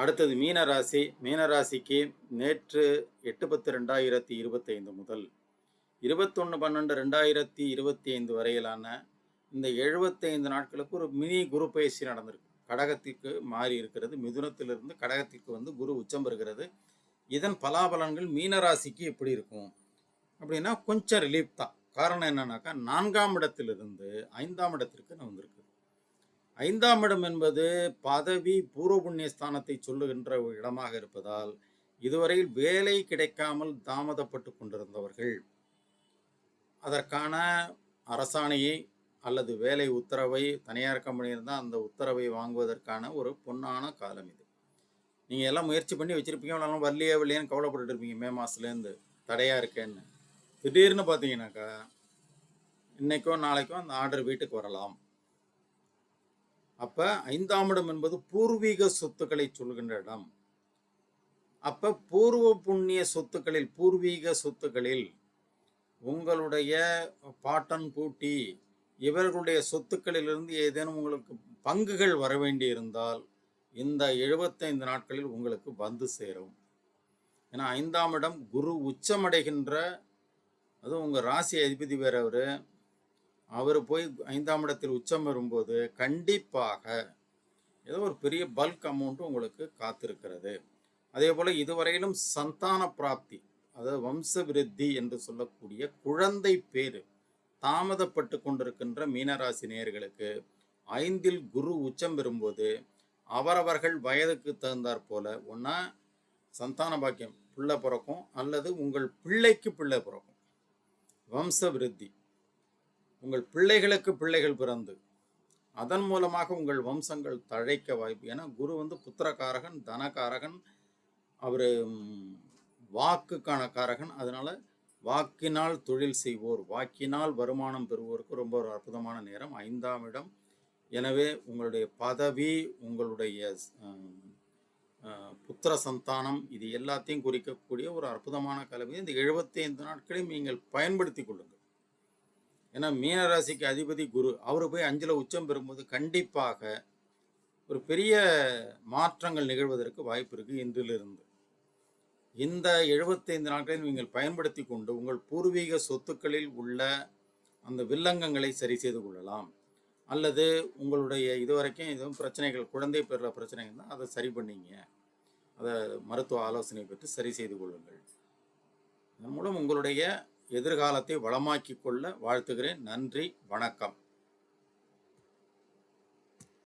அடுத்தது மீனராசி. மீனராசிக்கு நேற்று எட்டு பத்து ரெண்டாயிரத்தி இருபத்தைந்து முதல் இருபத்தொன்று பன்னெண்டு ரெண்டாயிரத்தி இருபத்தி ஐந்து வரையிலான இந்த எழுபத்தைந்து நாட்களுக்கு ஒரு மினி குரு பயிற்சி நடந்திருக்கு. கடகத்திற்கு மாறி இருக்கிறது. மிதுனத்திலிருந்து கடகத்திற்கு வந்து குரு உச்சம் பெறுகிறது. இதன் பலாபலன்கள் மீனராசிக்கு எப்படி இருக்கும். அப்படின்னா கொஞ்சம் ரிலீஃப் தான். காரணம் என்னன்னாக்கா நான்காம் இடத்திலிருந்து ஐந்தாம் இடத்திற்கு நான் வந்திருக்கு ஐந்தாம் இடம் என்பது பதவி பூர்வ புண்ணிய ஸ்தானத்தை சொல்லுகின்ற ஒரு இடமாக இருப்பதால் இதுவரையில் வேலை கிடைக்காமல் தாமதப்பட்டு கொண்டிருந்தவர்கள் அதற்கான அரசாணையை அல்லது வேலை உத்தரவை தனியார் கம்பெனி இருந்தால் அந்த உத்தரவை வாங்குவதற்கான ஒரு பொன்னான காலம் இது. நீங்கள் எல்லாம் முயற்சி பண்ணி வச்சுருப்பீங்க வரலையே வரலையேன்னு கவலைப்பட்டுட்டு இருப்பீங்க மே மாதத்துலேருந்து தடையாக இருக்கேன்னு. திடீர்னு பார்த்தீங்கன்னாக்கா இன்றைக்கோ நாளைக்கோ அந்த ஆர்டர் வீட்டுக்கு வரலாம். அப்போ ஐந்தாம் இடம் என்பது பூர்வீக சொத்துக்களை சொல்கின்ற இடம். அப்போ பூர்வ புண்ணிய சொத்துக்களில் பூர்வீக சொத்துக்களில் உங்களுடைய பாட்டன் பூட்டி இவர்களுடைய சொத்துக்களிலிருந்து ஏதேனும் உங்களுக்கு பங்குகள் வர வேண்டி இருந்தால் இந்த எழுபத்தைந்து நாட்களில் உங்களுக்கு வந்து சேரும். ஏன்னா ஐந்தாம் இடம் குரு உச்சமடைகின்ற அதுவும் உங்கள் ராசி அதிபதி வேற அவர் போய் ஐந்தாம் இடத்தில் உச்சம் வரும்போது கண்டிப்பாக ஏதோ ஒரு பெரிய பல்க் அமௌண்ட்டும் உங்களுக்கு காத்திருக்கிறது. அதே போல் இதுவரையிலும் சந்தான பிராப்தி அதாவது வம்ச விருத்தி என்று சொல்லக்கூடிய குழந்தை பேர் தாமதப்பட்டு கொண்டிருக்கின்ற மீனராசி நேயர்களுக்கு ஐந்தில் குரு உச்சம் பெறும்போது அவரவர்கள் வயதுக்கு தகுந்தாற் போல ஒன்றா சந்தான பாக்கியம் பிள்ளை பிறக்கும் அல்லது உங்கள் பிள்ளைக்கு பிள்ளை பிறக்கும். வம்ச விருத்தி உங்கள் பிள்ளைகளுக்கு பிள்ளைகள் பிறந்து அதன் மூலமாக உங்கள் வம்சங்கள் தழைக்க வாய்ப்பு. ஏன்னா குரு வந்து புத்திரகாரகன் தனகாரகன் அவர் வாக்குக்கான காரகன். அதனால் வாக்கினால் தொழில் செய்வோர் வாக்கினால் வருமானம் பெறுவோருக்கு ரொம்ப ஒரு அற்புதமான நேரம். ஐந்தாம் இடம். எனவே உங்களுடைய பதவி உங்களுடைய புத்திர சந்தானம் இது எல்லாத்தையும் குறிக்கக்கூடிய ஒரு அற்புதமான கலவை. இந்த எழுபத்தி ஐந்து நாட்களையும் நீங்கள் பயன்படுத்தி கொள்ளுங்கள். ஏன்னா மீனராசிக்கு அதிபதி குரு அவர் போய் அஞ்சில் உச்சம் பெறும்போது கண்டிப்பாக ஒரு பெரிய மாற்றங்கள் நிகழ்வதற்கு வாய்ப்பு இருக்குது இன்றிலிருந்து. இந்த எழுபத்தைந்து நாட்களில் நீங்கள் பயன்படுத்தி கொண்டு உங்கள் பூர்வீக சொத்துக்களில் உள்ள அந்த வில்லங்கங்களை சரி செய்து கொள்ளலாம். அல்லது உங்களுடைய இதுவரைக்கும் எதுவும் பிரச்சனைகள் குழந்தை பெற பிரச்சனைகள் தான் அதை சரி பண்ணிங்க. அதை மருத்துவ ஆலோசனை பெற்று சரி செய்து கொள்ளுங்கள். இதன் மூலம் உங்களுடைய எதிர்காலத்தை வளமாக்கிக் கொள்ள வாழ்த்துகிறேன். நன்றி. வணக்கம்.